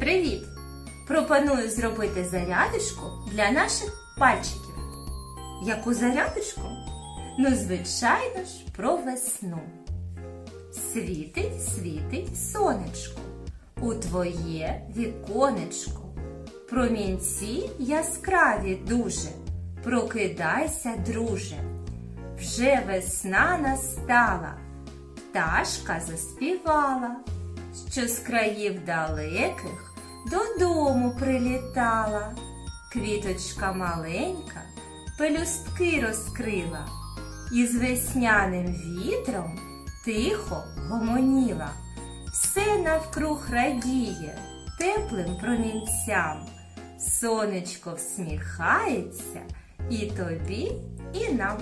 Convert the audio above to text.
Привіт! Пропоную зробити зарядочку для наших пальчиків. Яку зарядочку? Ну, звичайно ж, про весну. Світить, світить сонечко у твоє віконечко. Промінці яскраві дуже. Прокидайся, друже. Вже весна настала, пташка заспівала, що з країв далеких додому прилітала. Квіточка маленька пелюстки розкрила і з весняним вітром тихо гомоніла. Все навкруг радіє теплим промінцям. Сонечко всміхається і тобі, і нам.